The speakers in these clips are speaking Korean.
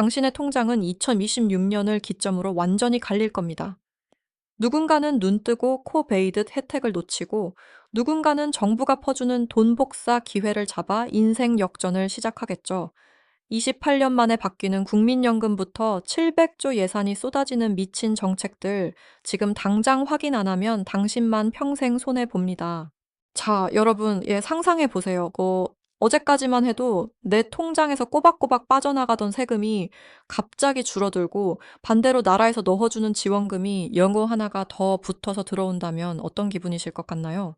당신의 통장은 2026년을 기점으로 완전히 갈릴 겁니다. 누군가는 눈 뜨고 코 베이듯 혜택을 놓치고 누군가는 정부가 퍼주는 돈 복사 기회를 잡아 인생 역전을 시작하겠죠. 28년 만에 바뀌는 국민연금부터 700조 예산이 쏟아지는 미친 정책들 지금 당장 확인 안 하면 당신만 평생 손해 봅니다. 자, 여러분, 예, 상상해 보세요. 뭐 어제까지만 해도 내 통장에서 꼬박꼬박 빠져나가던 세금이 갑자기 줄어들고 반대로 나라에서 넣어주는 지원금이 영어 하나가 더 붙어서 들어온다면 어떤 기분이실 것 같나요?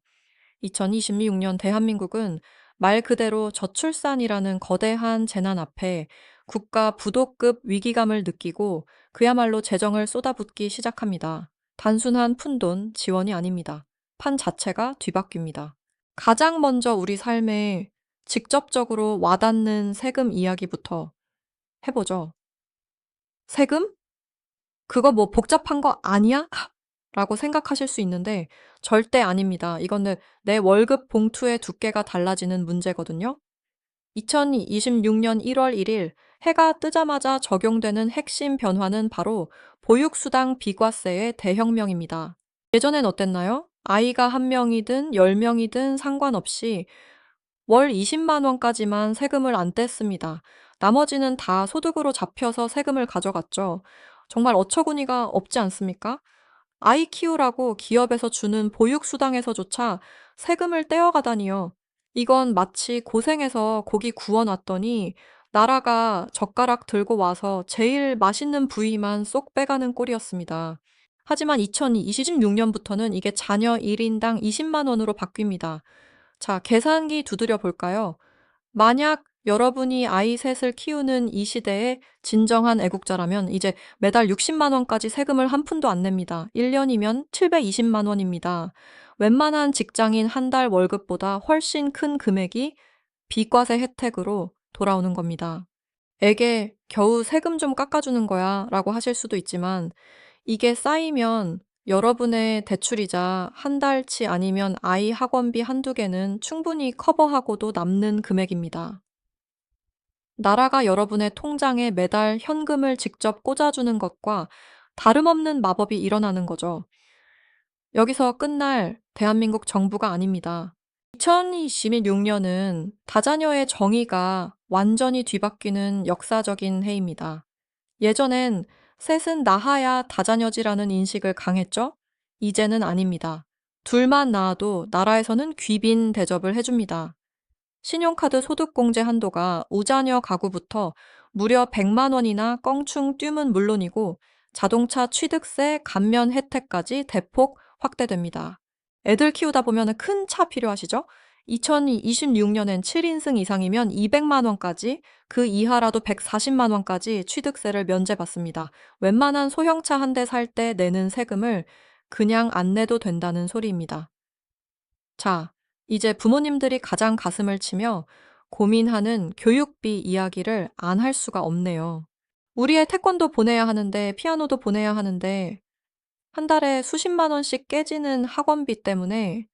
2026년 대한민국은 말 그대로 저출산이라는 거대한 재난 앞에 국가 부도급 위기감을 느끼고 그야말로 재정을 쏟아붓기 시작합니다. 단순한 푼돈 지원이 아닙니다. 판 자체가 뒤바뀝니다. 가장 먼저 우리 삶에 직접적으로 와닿는 세금 이야기부터 해보죠. 세금? 그거 뭐 복잡한 거 아니야? 라고 생각하실 수 있는데 절대 아닙니다. 이거는 내 월급 봉투의 두께가 달라지는 문제거든요. 2026년 1월 1일 해가 뜨자마자 적용되는 핵심 변화는 바로 보육수당 비과세의 대혁명입니다. 예전엔 어땠나요? 아이가 한 명이든 열 명이든 상관없이 월 20만 원까지만 세금을 안 뗐습니다. 나머지는 다 소득으로 잡혀서 세금을 가져갔죠. 정말 어처구니가 없지 않습니까? 아이 키우라고 기업에서 주는 보육수당에서조차 세금을 떼어가다니요. 이건 마치 고생해서 고기 구워놨더니 나라가 젓가락 들고 와서 제일 맛있는 부위만 쏙 빼가는 꼴이었습니다. 하지만 2026년부터는 이게 자녀 1인당 20만 원으로 바뀝니다. 자, 계산기 두드려 볼까요? 만약 여러분이 아이 셋을 키우는 이 시대에 진정한 애국자라면 이제 매달 60만 원까지 세금을 한 푼도 안 냅니다. 1년이면 720만 원입니다. 웬만한 직장인 한 달 월급보다 훨씬 큰 금액이 비과세 혜택으로 돌아오는 겁니다. 애게 겨우 세금 좀 깎아주는 거야 라고 하실 수도 있지만 이게 쌓이면 여러분의 대출이자 한 달치 아니면 아이 학원비 한두 개는 충분히 커버하고도 남는 금액입니다. 나라가 여러분의 통장에 매달 현금을 직접 꽂아주는 것과 다름없는 마법이 일어나는 거죠. 여기서 끝날 대한민국 정부가 아닙니다. 2026년은 다자녀의 정의가 완전히 뒤바뀌는 역사적인 해입니다. 예전엔 셋은 낳아야 다자녀지라는 인식을 강했죠? 이제는 아닙니다. 둘만 낳아도 나라에서는 귀빈 대접을 해줍니다. 신용카드 소득공제 한도가 우자녀 가구부터 무려 100만 원이나 껑충 뛰면 물론이고 자동차 취득세 감면 혜택까지 대폭 확대됩니다. 애들 키우다 보면 큰 차 필요하시죠? 2026년엔 7인승 이상이면 200만 원까지, 그 이하라도 140만 원까지 취득세를 면제받습니다. 웬만한 소형차 한 대 살 때 내는 세금을 그냥 안 내도 된다는 소리입니다. 자, 이제 부모님들이 가장 가슴을 치며 고민하는 교육비 이야기를 안 할 수가 없네요. 우리 의 태권도 보내야 하는데, 피아노도 보내야 하는데, 한 달에 수십만 원씩 깨지는 학원비 때문에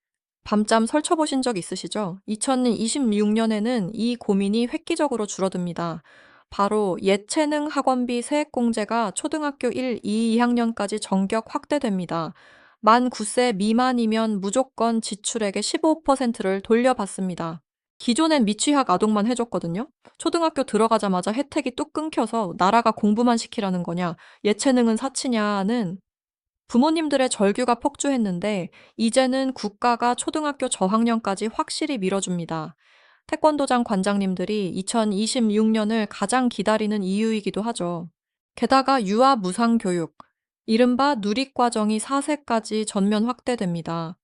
밤잠 설쳐보신 적 있으시죠? 2026년에는 이 고민이 획기적으로 줄어듭니다. 바로 예체능 학원비 세액공제가 초등학교 1, 2, 2학년까지 전격 확대됩니다. 만 9세 미만이면 무조건 지출액의 15%를 돌려받습니다. 기존엔 미취학 아동만 해줬거든요. 초등학교 들어가자마자 혜택이 뚝 끊겨서 나라가 공부만 시키라는 거냐, 예체능은 사치냐는 부모님들의 절규가 폭주했는데 이제는 국가가 초등학교 저학년까지 확실히 밀어줍니다. 태권도장 관장님들이 2026년을 가장 기다리는 이유이기도 하죠. 게다가 유아 무상 교육, 이른바 누리과정이 4세까지 전면 확대됩니다.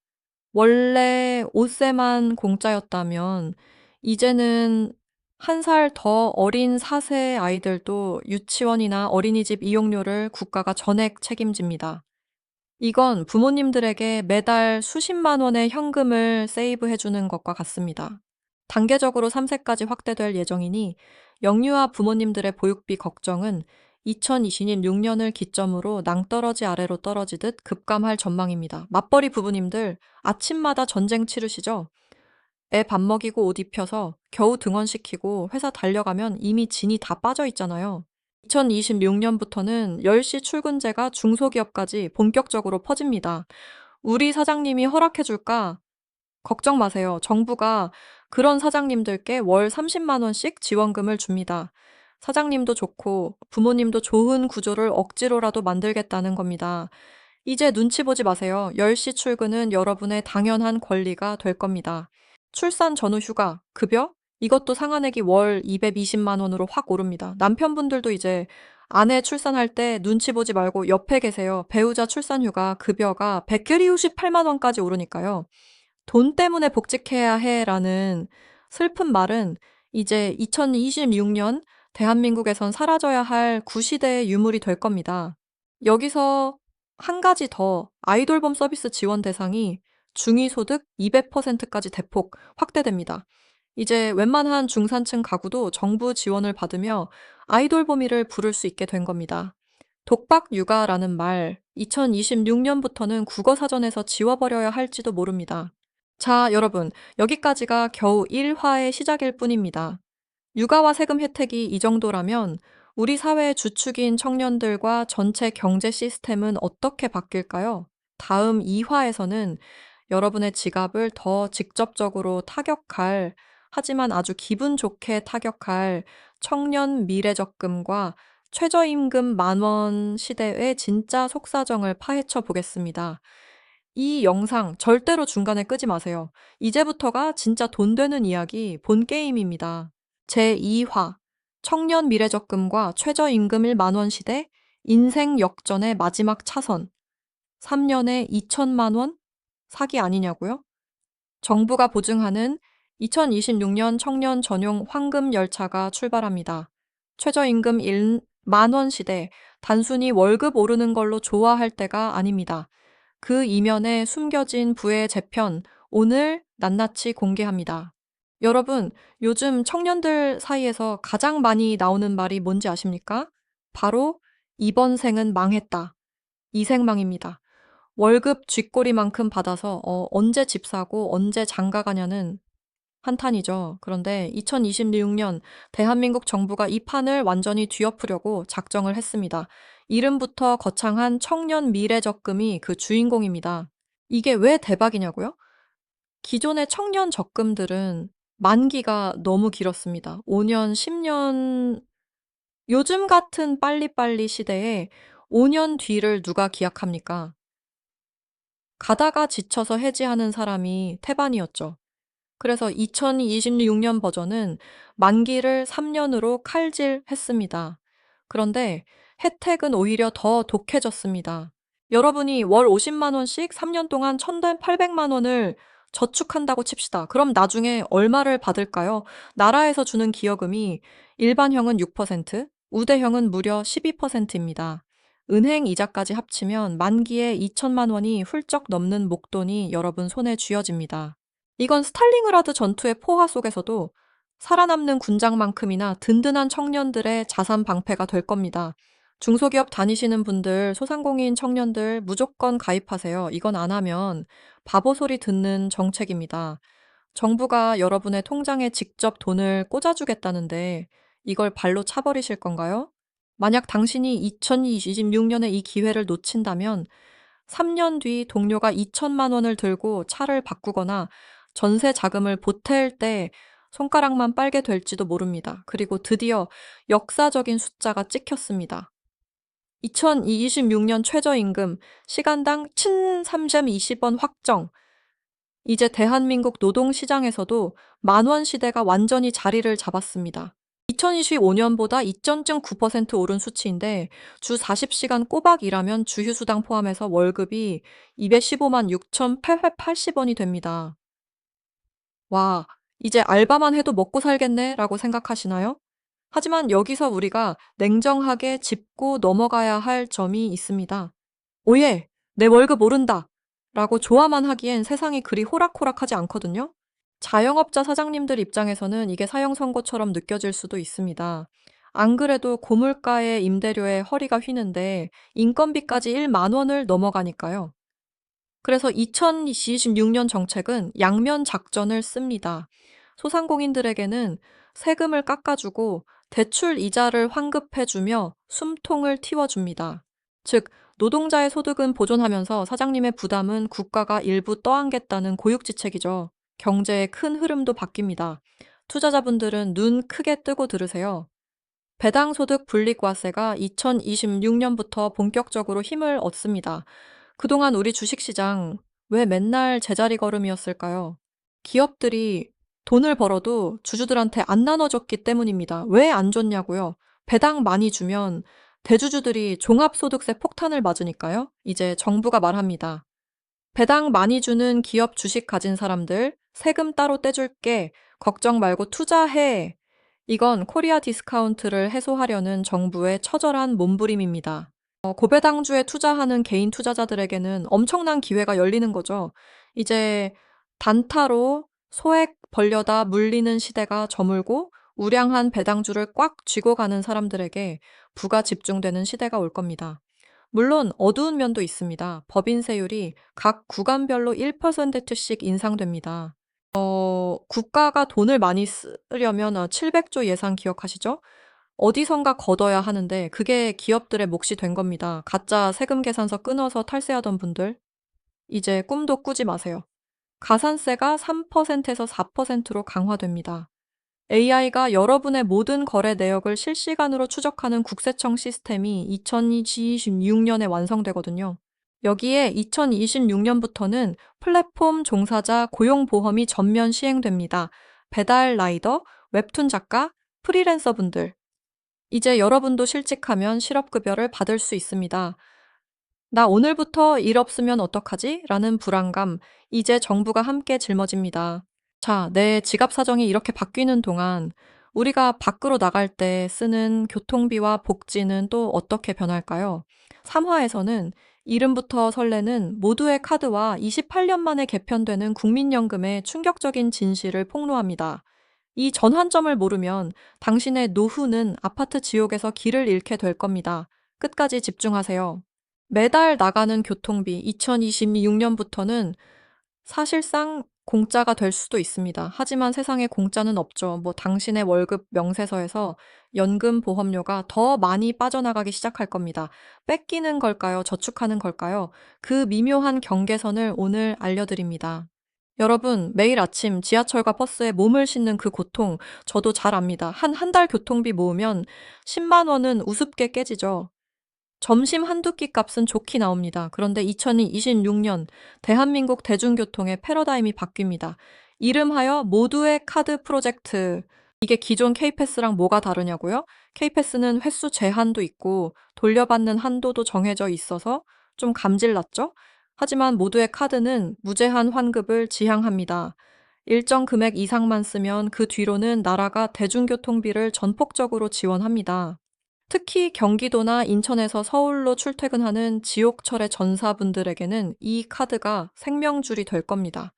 원래 5세만 공짜였다면 이제는 한 살 더 어린 4세 아이들도 유치원이나 어린이집 이용료를 국가가 전액 책임집니다. 이건 부모님들에게 매달 수십만 원의 현금을 세이브 해 주는 것과 같습니다. 단계적으로 3세까지 확대될 예정이니 영유아 부모님들의 보육비 걱정은 2026년을 기점으로 낭떠러지 아래로 떨어지듯 급감할 전망입니다. 맞벌이 부부님들 아침마다 전쟁 치르시죠? 애 밥 먹이고 옷 입혀서 겨우 등원시키고 회사 달려가면 이미 진이 다 빠져 있잖아요. 2026년부터는 10시 출근제가 중소기업까지 본격적으로 퍼집니다. 우리 사장님이 허락해줄까? 걱정 마세요. 정부가 그런 사장님들께 월 30만 원씩 지원금을 줍니다. 사장님도 좋고 부모님도 좋은 구조를 억지로라도 만들겠다는 겁니다. 이제 눈치 보지 마세요. 10시 출근은 여러분의 당연한 권리가 될 겁니다. 출산 전후 휴가, 급여? 이것도 상한액이 월 220만 원으로 확 오릅니다. 남편분들도 이제 아내 출산할 때 눈치 보지 말고 옆에 계세요. 배우자 출산 휴가 급여가 168만 원까지 오르니까요. 돈 때문에 복직해야 해라는 슬픈 말은 이제 2026년 대한민국에선 사라져야 할 구시대의 유물이 될 겁니다. 여기서 한 가지 더 아이돌봄 서비스 지원 대상이 중위소득 200%까지 대폭 확대됩니다. 이제 웬만한 중산층 가구도 정부 지원을 받으며 아이돌봄이를 부를 수 있게 된 겁니다. 독박 육아라는 말 2026년부터는 국어 사전에서 지워버려야 할지도 모릅니다. 자, 여러분, 여기까지가 겨우 1화의 시작일 뿐입니다. 육아와 세금 혜택이 이 정도라면 우리 사회의 주축인 청년들과 전체 경제 시스템은 어떻게 바뀔까요? 다음 2화에서는 여러분의 지갑을 더 직접적으로 타격할, 하지만 아주 기분 좋게 타격할 청년 미래적금과 최저임금 만원 시대의 진짜 속사정을 파헤쳐 보겠습니다. 이 영상 절대로 중간에 끄지 마세요. 이제부터가 진짜 돈 되는 이야기 본 게임입니다. 제2화 청년 미래적금과 최저임금 1만원 시대 인생 역전의 마지막 차선 3년에 2천만 원? 사기 아니냐고요? 정부가 보증하는 2026년 청년 전용 황금 열차가 출발합니다. 최저임금 1 만 원 시대 단순히 월급 오르는 걸로 좋아할 때가 아닙니다. 그 이면에 숨겨진 부의 재편 오늘 낱낱이 공개합니다. 여러분, 요즘 청년들 사이에서 가장 많이 나오는 말이 뭔지 아십니까? 바로 이번 생은 망했다. 이생망입니다. 월급 쥐꼬리만큼 받아서 어, 언제 집 사고 언제 장가 가냐는 한탄이죠. 그런데 2026년 대한민국 정부가 이 판을 완전히 뒤엎으려고 작정을 했습니다. 이름부터 거창한 청년 미래 적금이 그 주인공입니다. 이게 왜 대박이냐고요? 기존의 청년 적금들은 만기가 너무 길었습니다. 5년, 10년, 요즘 같은 빨리빨리 시대에 5년 뒤를 누가 기약합니까? 가다가 지쳐서 해지하는 사람이 태반이었죠. 그래서 2026년 버전은 만기를 3년으로 칼질했습니다. 그런데 혜택은 오히려 더 독해졌습니다. 여러분이 월 50만 원씩 3년 동안 1,800만 원을 저축한다고 칩시다. 그럼 나중에 얼마를 받을까요? 나라에서 주는 기여금이 일반형은 6%, 우대형은 무려 12%입니다. 은행 이자까지 합치면 만기에 2천만 원이 훌쩍 넘는 목돈이 여러분 손에 쥐어집니다. 이건 스탈링그라드 전투의 포화 속에서도 살아남는 군장만큼이나 든든한 청년들의 자산 방패가 될 겁니다. 중소기업 다니시는 분들, 소상공인 청년들 무조건 가입하세요. 이건 안 하면 바보 소리 듣는 정책입니다. 정부가 여러분의 통장에 직접 돈을 꽂아주겠다는데 이걸 발로 차버리실 건가요? 만약 당신이 2026년에 이 기회를 놓친다면 3년 뒤 동료가 2천만 원을 들고 차를 바꾸거나 전세 자금을 보탤 때 손가락만 빨게 될지도 모릅니다. 그리고 드디어 역사적인 숫자가 찍혔습니다. 2026년 최저임금 시간당 1,320원 확정. 이제 대한민국 노동시장에서도 만원 시대가 완전히 자리를 잡았습니다. 2025년보다 2.9% 오른 수치인데 주 40시간 꼬박 일하면 주휴수당 포함해서 월급이 215만 6,880원이 됩니다. 와, 이제 알바만 해도 먹고 살겠네 라고 생각하시나요? 하지만 여기서 우리가 냉정하게 짚고 넘어가야 할 점이 있습니다. 오예, 내 월급 오른다. 라고 좋아만 하기엔 세상이 그리 호락호락하지 않거든요. 자영업자 사장님들 입장에서는 이게 사형 선고처럼 느껴질 수도 있습니다. 안 그래도 고물가의 임대료에 허리가 휘는데 인건비까지 1만 원을 넘어가니까요. 그래서 2026년 정책은 양면 작전을 씁니다. 소상공인들에게는 세금을 깎아주고 대출 이자를 환급해주며 숨통을 틔워줍니다. 즉, 노동자의 소득은 보존하면서 사장님의 부담은 국가가 일부 떠안겠다는 고육지책이죠. 경제의 큰 흐름도 바뀝니다. 투자자분들은 눈 크게 뜨고 들으세요. 배당소득 분리과세가 2026년부터 본격적으로 힘을 얻습니다. 그동안 우리 주식시장 왜 맨날 제자리 걸음이었을까요? 기업들이 돈을 벌어도 주주들한테 안 나눠줬기 때문입니다. 왜 안 줬냐고요? 배당 많이 주면 대주주들이 종합소득세 폭탄을 맞으니까요. 이제 정부가 말합니다. 배당 많이 주는 기업 주식 가진 사람들 세금 따로 떼줄게. 걱정 말고 투자해. 이건 코리아 디스카운트를 해소하려는 정부의 처절한 몸부림입니다. 어, 고배당주에 투자하는 개인 투자자들에게는 엄청난 기회가 열리는 거죠. 이제 단타로 소액 벌려다 물리는 시대가 저물고 우량한 배당주를 꽉 쥐고 가는 사람들에게 부가 집중되는 시대가 올 겁니다. 물론 어두운 면도 있습니다. 법인세율이 각 구간별로 1%씩 인상됩니다. 어, 국가가 돈을 많이 쓰려면 700조 예산 기억하시죠? 어디선가 걷어야 하는데 그게 기업들의 몫이 된 겁니다. 가짜 세금 계산서 끊어서 탈세하던 분들 이제 꿈도 꾸지 마세요. 가산세가 3%에서 4%로 강화됩니다. AI가 여러분의 모든 거래 내역을 실시간으로 추적하는 국세청 시스템이 2026년에 완성되거든요. 여기에 2026년부터는 플랫폼 종사자 고용보험이 전면 시행됩니다. 배달 라이더, 웹툰 작가, 프리랜서 분들. 이제 여러분도 실직하면 실업급여를 받을 수 있습니다. 나 오늘부터 일 없으면 어떡하지? 라는 불안감, 이제 정부가 함께 짊어집니다. 자, 내 지갑 사정이 이렇게 바뀌는 동안 우리가 밖으로 나갈 때 쓰는 교통비와 복지는 또 어떻게 변할까요? 3화에서는 이름부터 설레는 모두의 카드와 28년 만에 개편되는 국민연금의 충격적인 진실을 폭로합니다. 이 전환점을 모르면 당신의 노후는 아파트 지옥에서 길을 잃게 될 겁니다. 끝까지 집중하세요. 매달 나가는 교통비 2026년부터는 사실상 공짜가 될 수도 있습니다. 하지만 세상에 공짜는 없죠. 뭐 당신의 월급 명세서에서 연금 보험료가 더 많이 빠져나가기 시작할 겁니다. 뺏기는 걸까요? 저축하는 걸까요? 그 미묘한 경계선을 오늘 알려드립니다. 여러분, 매일 아침 지하철과 버스에 몸을 싣는 그 고통, 저도 잘 압니다. 한 한 달 교통비 모으면 10만 원은 우습게 깨지죠. 점심 한두 끼 값은 좋게 나옵니다. 그런데 2026년 대한민국 대중교통의 패러다임이 바뀝니다. 이름하여 모두의 카드 프로젝트. 이게 기존 K패스랑 뭐가 다르냐고요? K패스는 횟수 제한도 있고 돌려받는 한도도 정해져 있어서 좀 감질났죠? 하지만 모두의 카드는 무제한 환급을 지향합니다. 일정 금액 이상만 쓰면 그 뒤로는 나라가 대중교통비를 전폭적으로 지원합니다. 특히 경기도나 인천에서 서울로 출퇴근하는 지옥철의 전사분들에게는 이 카드가 생명줄이 될 겁니다.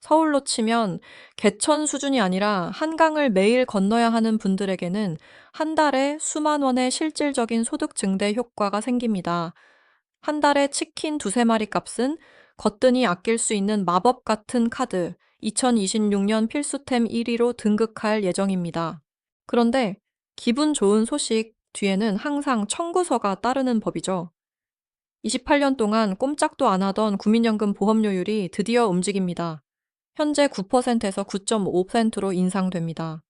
서울로 치면 개천 수준이 아니라 한강을 매일 건너야 하는 분들에게는 한 달에 수만 원의 실질적인 소득 증대 효과가 생깁니다. 한 달에 치킨 두세 마리 값은 거뜬히 아낄 수 있는 마법 같은 카드 2026년 필수템 1위로 등극할 예정입니다. 그런데 기분 좋은 소식 뒤에는 항상 청구서가 따르는 법이죠. 28년 동안 꼼짝도 안 하던 국민연금 보험료율이 드디어 움직입니다. 현재 9%에서 9.5%로 인상됩니다.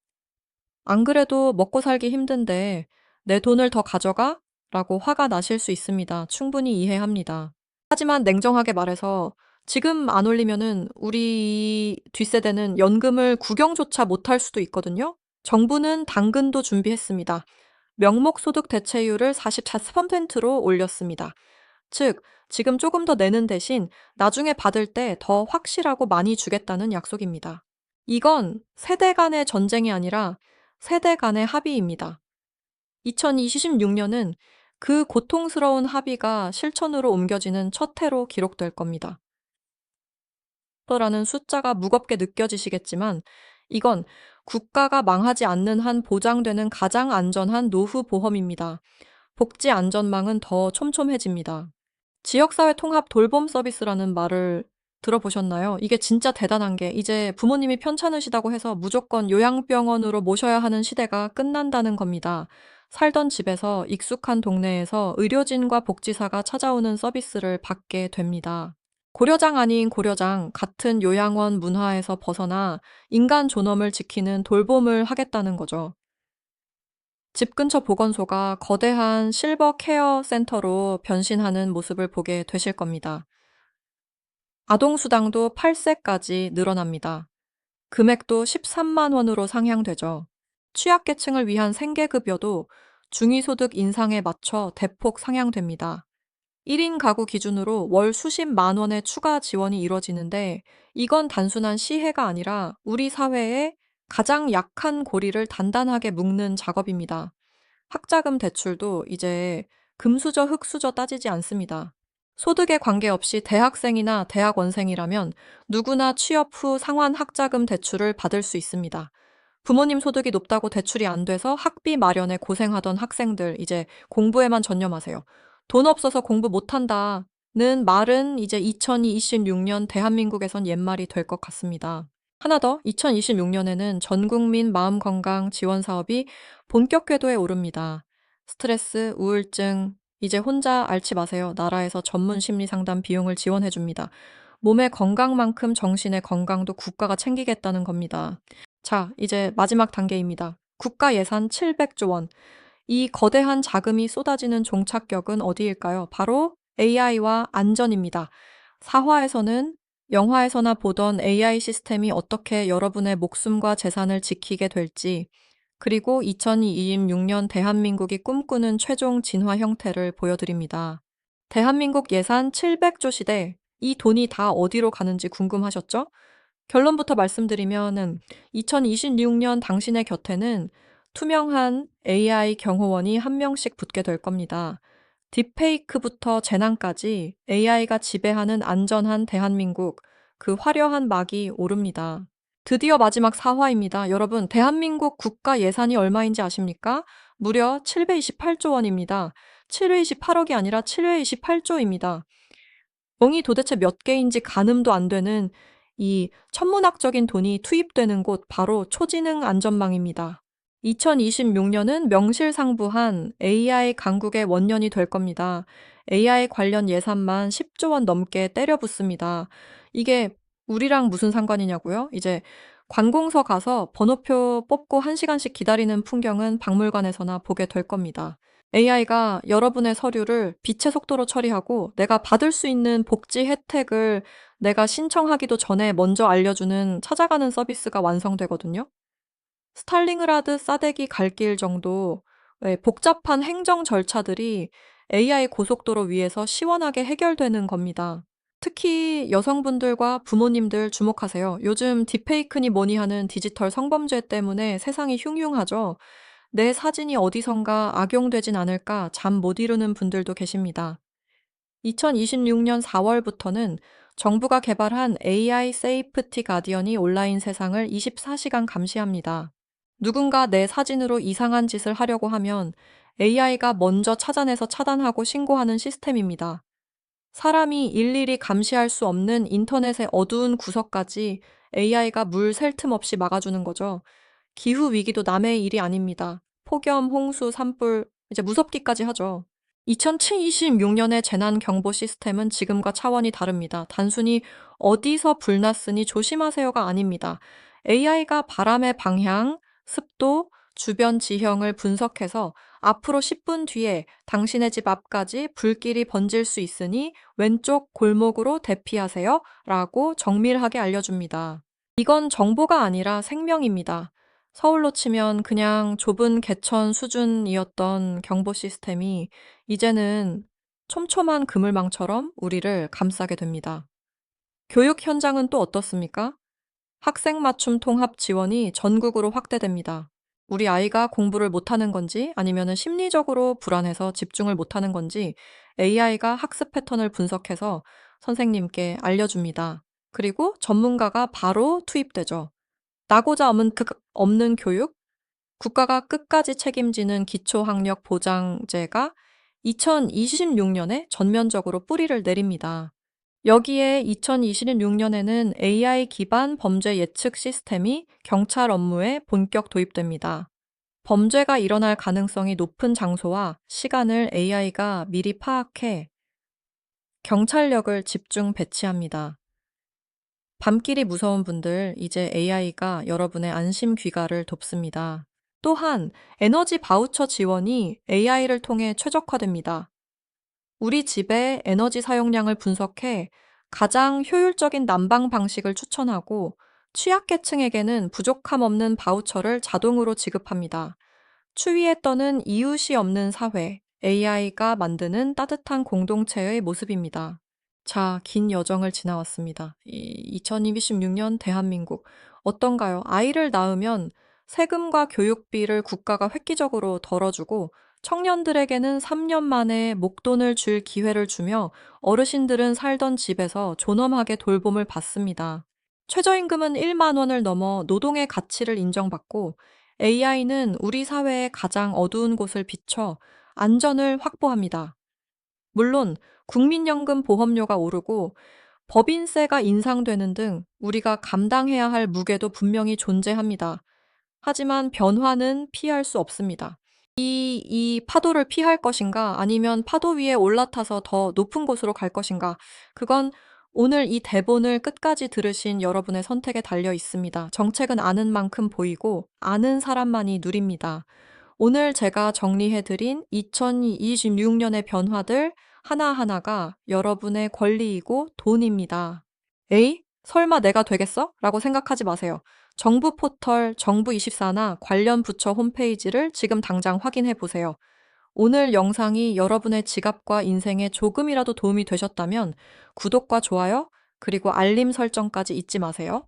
안 그래도 먹고 살기 힘든데 내 돈을 더 가져가? 라고 화가 나실 수 있습니다. 충분히 이해합니다. 하지만 냉정하게 말해서 지금 안 올리면은 우리 뒷세대는 연금을 구경조차 못할 수도 있거든요. 정부는 당근도 준비했습니다. 명목 소득 대체율을 44%로 올렸습니다. 즉, 지금 조금 더 내는 대신 나중에 받을 때 더 확실하고 많이 주겠다는 약속입니다. 이건 세대 간의 전쟁이 아니라 세대 간의 합의입니다. 2026년은 그 고통스러운 합의가 실천으로 옮겨지는 첫 해로 기록될 겁니다. 라는 숫자가 무겁게 느껴지시겠지만 이건 국가가 망하지 않는 한 보장되는 가장 안전한 노후 보험입니다. 복지 안전망은 더 촘촘해집니다. 지역사회 통합 돌봄 서비스라는 말을 들어보셨나요? 이게 진짜 대단한 게 이제 부모님이 편찮으시다고 해서 무조건 요양병원으로 모셔야 하는 시대가 끝난다는 겁니다. 살던 집에서 익숙한 동네에서 의료진과 복지사가 찾아오는 서비스를 받게 됩니다. 고려장 아닌 고려장, 같은 요양원 문화에서 벗어나 인간 존엄을 지키는 돌봄을 하겠다는 거죠. 집 근처 보건소가 거대한 실버 케어 센터로 변신하는 모습을 보게 되실 겁니다. 아동수당도 8세까지 늘어납니다. 금액도 13만 원으로 상향되죠. 취약계층을 위한 생계급여도 중위소득 인상에 맞춰 대폭 상향됩니다. 1인 가구 기준으로 월 수십 만 원의 추가 지원이 이뤄지는데 이건 단순한 시혜가 아니라 우리 사회의 가장 약한 고리를 단단하게 묶는 작업입니다. 학자금 대출도 이제 금수저 흑수저 따지지 않습니다. 소득에 관계없이 대학생이나 대학원생이라면 누구나 취업 후 상환 학자금 대출을 받을 수 있습니다. 부모님 소득이 높다고 대출이 안 돼서 학비 마련에 고생하던 학생들 이제 공부에만 전념하세요. 돈 없어서 공부 못한다 는 말은 이제 2026년 대한민국에선 옛말이 될 것 같습니다. 하나 더, 2026년에는 전 국민 마음 건강 지원 사업이 본격 궤도에 오릅니다. 스트레스, 우울증, 이제 혼자 앓지 마세요. 나라에서 전문 심리 상담 비용을 지원해 줍니다. 몸의 건강만큼 정신의 건강도 국가가 챙기겠다는 겁니다. 자, 이제 마지막 단계입니다. 국가 예산 700조 원. 이 거대한 자금이 쏟아지는 종착역은 어디일까요? 바로 AI와 안전입니다. 사화에서는 영화에서나 보던 AI 시스템이 어떻게 여러분의 목숨과 재산을 지키게 될지, 그리고 2026년 대한민국이 꿈꾸는 최종 진화 형태를 보여드립니다. 대한민국 예산 700조 시대, 이 돈이 다 어디로 가는지 궁금하셨죠? 결론부터 말씀드리면은 2026년 당신의 곁에는 투명한 AI 경호원이 한 명씩 붙게 될 겁니다. 딥페이크부터 재난까지 AI가 지배하는 안전한 대한민국, 그 화려한 막이 오릅니다. 드디어 마지막 사화입니다. 여러분, 대한민국 국가 예산이 얼마인지 아십니까? 무려 728조 원입니다. 728억이 아니라 728조입니다. 멍이 도대체 몇 개인지 가늠도 안 되는 이 천문학적인 돈이 투입되는 곳 바로 초지능 안전망입니다. 2026년은 명실상부한 AI 강국의 원년이 될 겁니다. AI 관련 예산만 10조 원 넘게 때려 붓습니다. 이게 우리랑 무슨 상관이냐고요? 이제 관공서 가서 번호표 뽑고 1시간씩 기다리는 풍경은 박물관에서나 보게 될 겁니다. AI가 여러분의 서류를 빛의 속도로 처리하고 내가 받을 수 있는 복지 혜택을 내가 신청하기도 전에 먼저 알려주는 찾아가는 서비스가 완성되거든요. 스탈링그라드 싸대기 갈 길 정도 예, 복잡한 행정 절차들이 AI 고속도로 위에서 시원하게 해결되는 겁니다. 특히 여성분들과 부모님들 주목하세요. 요즘 딥페이크니 뭐니 하는 디지털 성범죄 때문에 세상이 흉흉하죠. 내 사진이 어디선가 악용되진 않을까 잠 못 이루는 분들도 계십니다. 2026년 4월부터는 정부가 개발한 AI 세이프티 가디언이 온라인 세상을 24시간 감시합니다. 누군가 내 사진으로 이상한 짓을 하려고 하면 AI가 먼저 찾아내서 차단하고 신고하는 시스템입니다. 사람이 일일이 감시할 수 없는 인터넷의 어두운 구석까지 AI가 물 셀 틈 없이 막아주는 거죠. 기후 위기도 남의 일이 아닙니다. 폭염, 홍수, 산불, 이제 무섭기까지 하죠. 2026년의 재난 경보 시스템은 지금과 차원이 다릅니다. 단순히 어디서 불났으니 조심하세요가 아닙니다. AI가 바람의 방향, 습도, 주변 지형을 분석해서 앞으로 10분 뒤에 당신의 집 앞까지 불길이 번질 수 있으니 왼쪽 골목으로 대피하세요. 라고 정밀하게 알려줍니다. 이건 정보가 아니라 생명입니다. 서울로 치면 그냥 좁은 개천 수준이었던 경보 시스템이 이제는 촘촘한 그물망처럼 우리를 감싸게 됩니다. 교육 현장은 또 어떻습니까? 학생 맞춤 통합 지원이 전국으로 확대됩니다. 우리 아이가 공부를 못하는 건지 아니면 심리적으로 불안해서 집중을 못하는 건지 AI가 학습 패턴을 분석해서 선생님께 알려줍니다. 그리고 전문가가 바로 투입되죠. 나고자 없는, 그, 없는 교육, 국가가 끝까지 책임지는 기초학력 보장제가 2026년에 전면적으로 뿌리를 내립니다. 여기에 2026년에는 AI 기반 범죄 예측 시스템이 경찰 업무에 본격 도입됩니다. 범죄가 일어날 가능성이 높은 장소와 시간을 AI가 미리 파악해 경찰력을 집중 배치합니다. 밤길이 무서운 분들, 이제 AI가 여러분의 안심 귀가를 돕습니다. 또한 에너지 바우처 지원이 AI를 통해 최적화됩니다. 우리 집의 에너지 사용량을 분석해 가장 효율적인 난방 방식을 추천하고 취약계층에게는 부족함 없는 바우처를 자동으로 지급합니다. 추위에 떠는 이웃이 없는 사회, AI가 만드는 따뜻한 공동체의 모습입니다. 자, 긴 여정을 지나왔습니다. 이 2026년 대한민국 어떤가요? 아이를 낳으면 세금과 교육비를 국가가 획기적으로 덜어주고 청년들에게는 3년 만에 목돈을 줄 기회를 주며 어르신들은 살던 집에서 존엄하게 돌봄을 받습니다. 최저임금은 1만 원을 넘어 노동의 가치를 인정받고 AI는 우리 사회의 가장 어두운 곳을 비춰 안전을 확보합니다. 물론 국민연금 보험료가 오르고 법인세가 인상되는 등 우리가 감당해야 할 무게도 분명히 존재합니다. 하지만 변화는 피할 수 없습니다. 이, 이 파도를 피할 것인가 아니면 파도 위에 올라타서 더 높은 곳으로 갈 것인가 그건 오늘 이 대본을 끝까지 들으신 여러분의 선택에 달려 있습니다. 정책은 아는 만큼 보이고 아는 사람만이 누립니다. 오늘 제가 정리해드린 2026년의 변화들 하나하나가 여러분의 권리이고 돈입니다. 에이? 설마 내가 되겠어? 라고 생각하지 마세요. 정부 포털 정부24나 관련 부처 홈페이지를 지금 당장 확인해 보세요. 오늘 영상이 여러분의 지갑과 인생에 조금이라도 도움이 되셨다면 구독과 좋아요, 그리고 알림 설정까지 잊지 마세요.